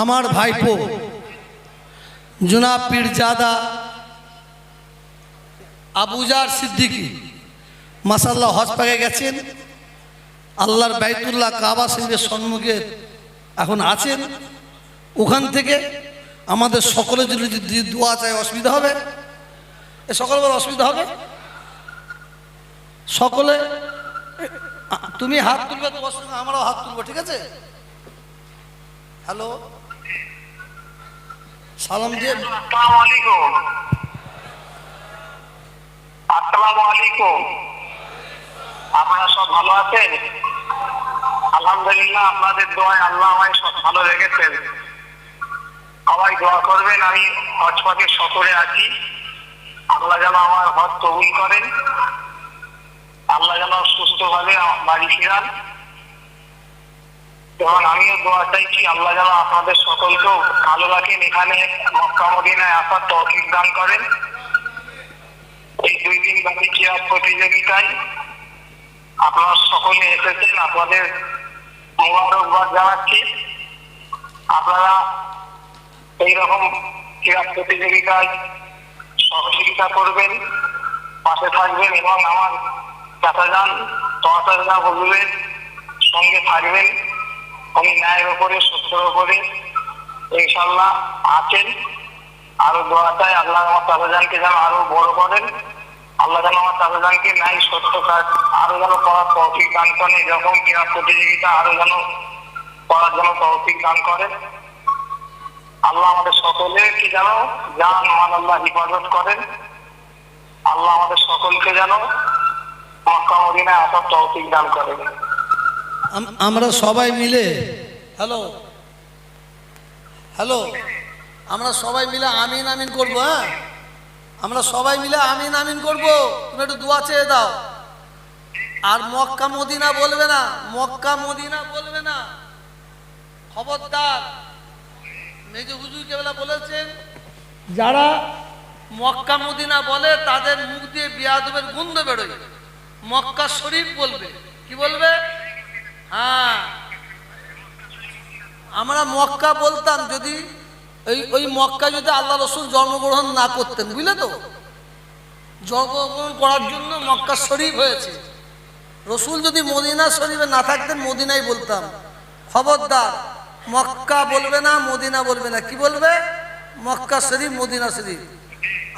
আমার ভাইপো জুনা পীরজাদা আবুজার সিদ্দিকি মাসাল্লাহ হজ পাকে গেছেন। আল্লাহর বাইতুল্লাহ কাবা শরীফের সম্মুখে এখন আছেন। ওখান থেকে আমাদের সকলের জন্য যদি দোয়া চায় অসুবিধা হবে? এ সকল বলে অসুবিধা হবে? সকলে তুমি হাত তুলবে তো আমরাও হাত তুলবো, ঠিক আছে? হ্যালো? সালাম দিয়ে আসসালামু আলাইকুম। আসসালামু আলাইকুম। আপনারা সব ভালো আছেন? আলহামদুলিল্লাহ, আপনাদের দোয়ায় আল্লাহ আমায় সব ভালো রেখেছেন। সবাই দোয়া করবেন, আমি হজ পাকে সফরে আছি। আল্লাহ যেন আমার হজ কবুল করেন। আল্লাহ যেন সুস্থভাবে বাড়ি ফিরান। এবং আমিও দোয়া চাইছি, আল্লাহ যেন আপনাদের সকলকেও ভালো রাখেন। এখানে মক্কা মদিনায় আসার তৌফিক দান করেন। এই দুই দিন ব্যাপী ক্রীড়া প্রতিযোগিতায় আপনারা সকলে এসেছেন। আপনাদের মোবারকবাদ জানাচ্ছি। আপনারা এইরকম ক্রীড়া প্রতিযোগিতায় সহযোগিতা করবেন, পাশে থাকবেন এবং আমার চাচাজান তহতাজা হজুরের সঙ্গে থাকবেন। উনি ন্যায়ের ওপরে সত্যের ওপরে ইনশাল্লাহ আছেন। আরও দোয়া চাই, আল্লাহ আমার চাচাজানকে যেন আরও বড় করেন। আল্লাহ যেন আমার চাচাজানকে ন্যায়, সত্য কাজ আরও যেন করার তৌফিক দান করেন, এরকম ক্রীড়া প্রতিযোগিতা আরও যেন করার জন্য তৌফিক দান করেন। আল্লাহ আমাদের সকলেকে যেন জান মান আল্লাহ হিফাজত করেন। আল্লাহ আমাদের সকলকে যেন মক্কা মদিনায় আসার তৌফিক দান করেন। আমরা সবাই মিলে, হ্যালো হ্যালো, আমরা সবাই মিলে আমিন আমিন করব হ্যাঁ? আমরা সবাই মিলে আমিন আমিন করব। তুমি একটু দোয়া চেয়ে দাও। আর মক্কা মদিনা বলবে না, মক্কা মদিনা বলবে না। খবরদার, মেজে হুজুর কেবলা বলেছেন, যারা মক্কা মদিনা বলে, তাদের মুখ দিয়ে বিয়াদবের গন্ধ বেরোয়। মক্কা শরীফ বলবে। কি বলবে হ্যাঁ আমরা মক্কা বলতাম যদি ওই ওই মক্কা যদি আল্লাহ রসুল জন্মগ্রহণ না করতেন, বুঝলে তো? জন্মগ্রহণ করার জন্য মক্কা শরীফ হয়েছে। রসুল যদি মদিনা শরীফে না থাকতেন, মদিনাই বলতাম। খবরদার, মক্কা বলবে না, মদিনা বলবে না। কি বলবে? মক্কা শরীফ, মদিনা শরীফ।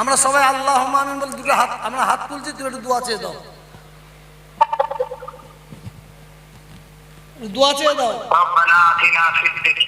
আমরা সবাই আল্লাহ আমিন বলে দুটো হাত, আমরা হাত তুলছি, তুমি একটু দোয়া চেয়ে দাও। দোয়া চেয়ে দাও।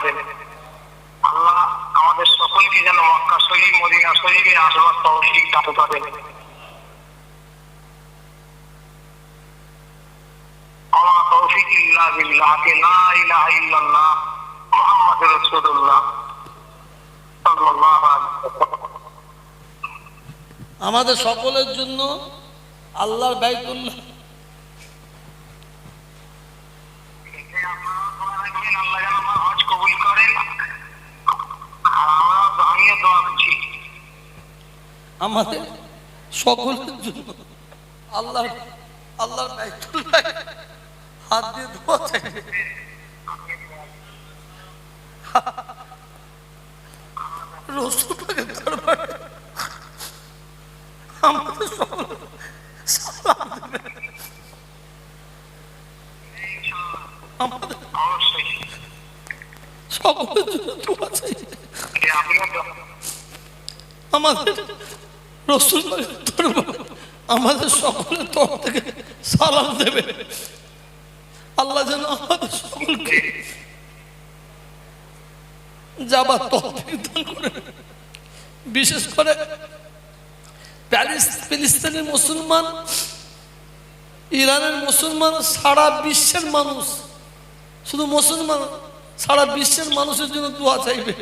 তৌফিক আল্লাহ আমাদের সকলকে যেন মক্কা মদিনা আসবার আমার তৌফিক বিল্লাহ কে ইল্লাল্লাহ আমাদের সকলের জন্য আল্লাহর বাইতুল্লাহ আমাদের সকলের জন্য। আল্লাহ, আল্লাহর হাত দিয়ে দোয়া চাইবে রসুল পাকের আমাদের সকল সালাম দেবে আমাদের সকলের জন্য দোয়া চাইবে যে আমিও দোয়া আমাদের রসুল পাকের দরবারে আমাদের সকলের তরফ থেকে সালাম দেবে। আল্লাহ যেন আমাদের সকলকে যাবার দান করে। বিশেষ করে প্যারিস মুসলমান, ইরানের মুসলমান, সারা বিশ্বের মানুষ, শুধু মুসলমান, সারা বিশ্বের মানুষের জন্য দোয়া চাইবে।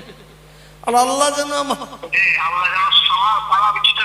আর আল্লাহ যেন আমার যে আল্লাহ যেন সবার সারা বিশ্বের মুসলমানদের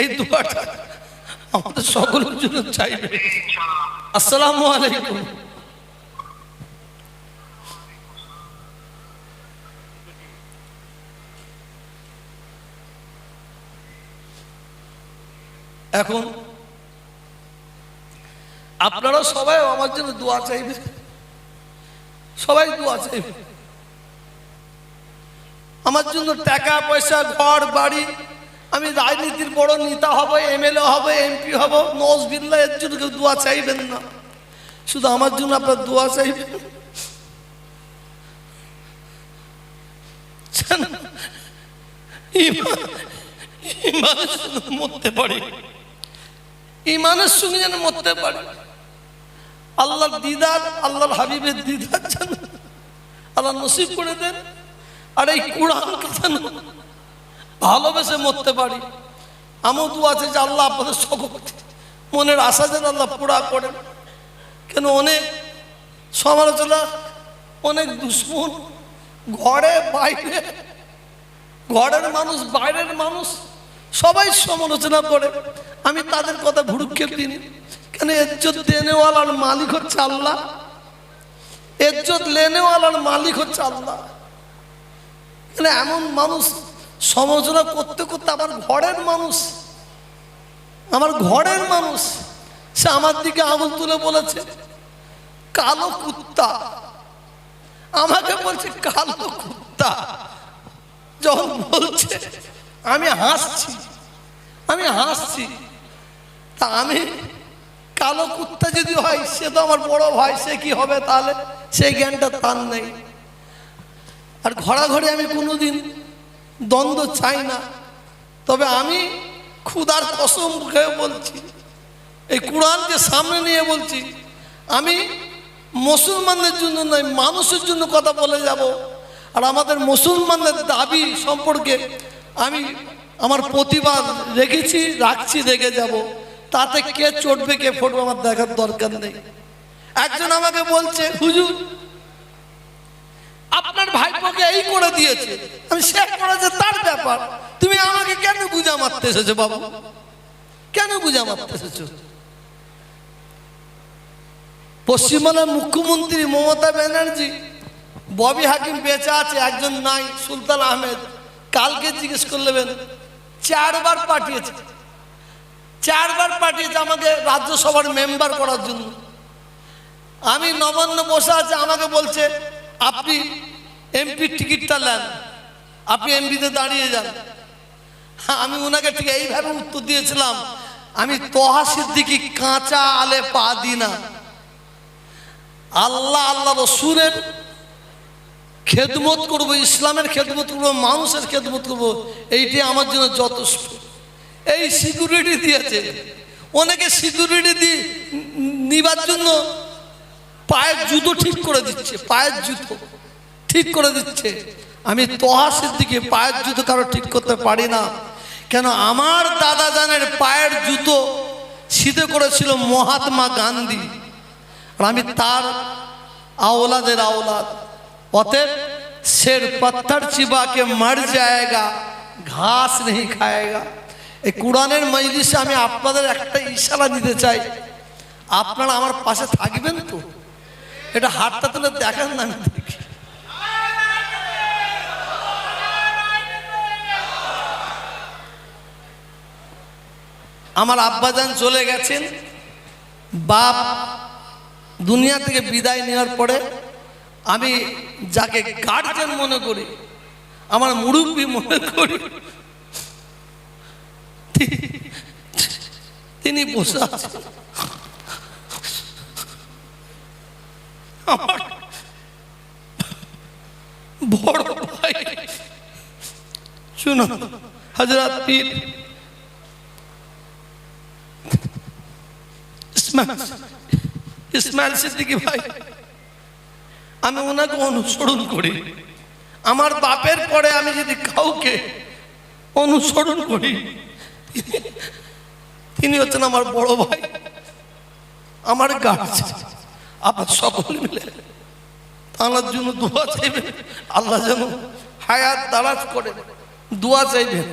এই দুয়াটা আমাদের সকলের জন্য চাইবে। আসসালামু আলাইকুম। এখন আপনারা সবাই আমার জন্য দোয়া চাইবে সবাই দোয়া চাইবে আমার জন্য টাকা, পয়সা, ঘর, বাড়ি আমি রাজনীতির বড় নেতা হব, এমএলএ হব, এমপি হব নজবিল্লা এর জন্য কেউ দোয়া চাইবেন না। শুধু আমার জন্য আপনার দোয়া চাইবেন। ইমানের মরতে পারি। ইমানের সঙ্গে যেন মরতে পারি। আল্লাহর দিদার, আল্লাহর হাবিবের দিদার আল্লাহ নসিব করে দেন। আর এই কোরআনকে যেন ভালোবেসে মরতে পারি। আমও দু আছে যে আল্লাহ আপনাদের সকল মনের আশা যেন আল্লাহ পুরা করেন। কেন অনেক সমালোচনা, অনেক দুশ্মন ঘরে, বাইরে, ঘরের মানুষ, বাইরের মানুষ সবাই সমালোচনা করে। আমি তাদের কথা ভুরুক্ষেপ দিইনি। কেন এজ্জত দেনেওয়ালার মালিক হচ্ছে আল্লাহ। এজ্জত লেনেওয়ালার মালিক হচ্ছে আল্লাহ। মানে এমন মানুষ সমালোচনা করতে করতে আমার ঘরের মানুষ, আমার ঘরের মানুষ, সে আমার দিকে আঙুল তুলে বলেছে, কালো কুত্তা। আমাকে বলছে, কালো কুত্তা। যখন বলছে, আমি হাসছি আমি হাসছি। তা আমি, কালো কুত্তা যদি হয়, সে তো আমার বড় ভাই, সে কি হবে তাহলে? সেই জ্ঞানটা তার নেই। আর ঘোরাঘড়ি আমি কোনোদিন দ্বন্দ্ব চাই না। তবে আমি ক্ষুধার কসম খেয়ে বলছি, এই কোরআনকে সামনে নিয়ে বলছি, আমি মুসলমানদের জন্য নয়, মানুষের জন্য কথা বলে যাব। আর আমাদের মুসলমানদের দাবি সম্পর্কে আমি আমার প্রতিবাদ রেখেছি, রাখছি, রেখে যাব। তাতে কে চটবে কে ফুটবে, আমার দেখার দরকার নেই। একজন আমাকে বলছে, হুজুর আপনার ভাইপোকে এই করে দিয়েছে। আমি সে করেছে তার ব্যাপার। তুমি আমাকে কেন গুজা মারতে এসেছ বাবা? কেন গুজা মারতে এসেছ? পশ্চিমবাংলার মুখ্যমন্ত্রী মমতা ব্যানার্জি, ববি হাকিম বেঁচে আছে, একজন নাই, সুলতান আহমেদ। কালকে জিজ্ঞেস করলেন চারবার পাঠিয়েছে। চারবার পাঠিয়েছে আমাকে রাজ্যসভার মেম্বার করার জন্য। আমি নবান্ন বসে আছে, আমাকে বলছে আপনি এমপির টিকিটটা নেন। আপনি এমপিতে দাঁড়িয়ে যান। হ্যাঁ, আমি ওনাকে ঠিক এইভাবে উত্তর দিয়েছিলাম। আমি তোহা সিদ্দিকি কাঁচা আলে পা দিই না। আল্লাহ আল্লাহ রসুলের খেদমত করব ইসলামের খেদমত করব মানুষের খেদমত করব এইটি আমার জন্য যথেষ্ট। এই সিকিউরিটি দিয়েছে। অনেকে সিকিউরিটি দিয়ে নিবার জন্য পায়ের জুতো ঠিক করে দিচ্ছে, পায়ের জুতো ঠিক করে দিচ্ছে। আমি তোহা সিদ্দিকে পায়ের জুতো কারও ঠিক করতে পারি না। কেন আমার দাদা জানের পায়ের জুতো শীতে করেছিল মহাত্মা গান্ধী আর আমি তার আওলাদের আওলাদ। অতএব শের পত্থর চিবাকে মর যায়গা, ঘাস নেই খায়েগা। এই কোরআনের মজলিসে আমি আপনাদের একটা ইশারা দিতে চাই। আপনারা আমার পাশে থাকবেন তো? এটা হাতটা তুলে দেখেন না আমি দেখি। আমার চলে গেছেন। বাপ দুনিয়া থেকে বিদায় নেওয়ার পরে আমি যাকে গার্জেন মনে করি, আমার মুরব্বী মনে করি, তিনি বসে আছেন। আমার বড় ভাই। শুনো পীর। ইসমাইল সিদ্দিকী ভাই, আমি ওনাকে অনুসরণ করি। আমার বাপের পরে আমি যদি কাউকে অনুসরণ করি, তিনি হচ্ছেন আমার বড় ভাই, আমার গার্জেন। আপনার সকলে মিলে তাঁর জন্য দোয়া চাইবেন। আল্লাহ যেন হায়াত দারাজ করে। দোয়া চাইবেন।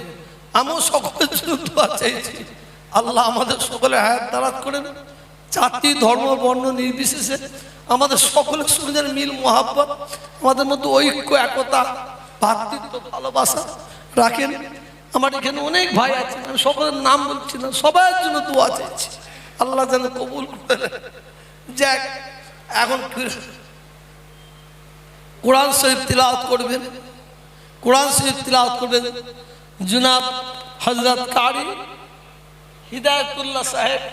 আমিও সকলের জন্য দোয়া চাইছি। আল্লাহ আমাদের সকলে হায়াত দারাজ করেন। জাতি, ধর্ম, বর্ণ নির্বিশেষে আমাদের সকলের সঙ্গে মিল, মহাব্বত, আমাদের মধ্যে ঐক্য, একতা, ভাতৃত্ব, ভালোবাসা রাখেন। আমার এখানে অনেক ভাই আছে আমি সকলের নাম বলছি না, সবার জন্য দোয়া চাইছি। আল্লাহ যেন কবুল করে যাক এখন কোরআন শরীফ তিলাওত করবেন। কোরআন শরীফ তিলাওত করবেন। জুনাব হজরত কারি হিদায়তুল্লাহ সাহেব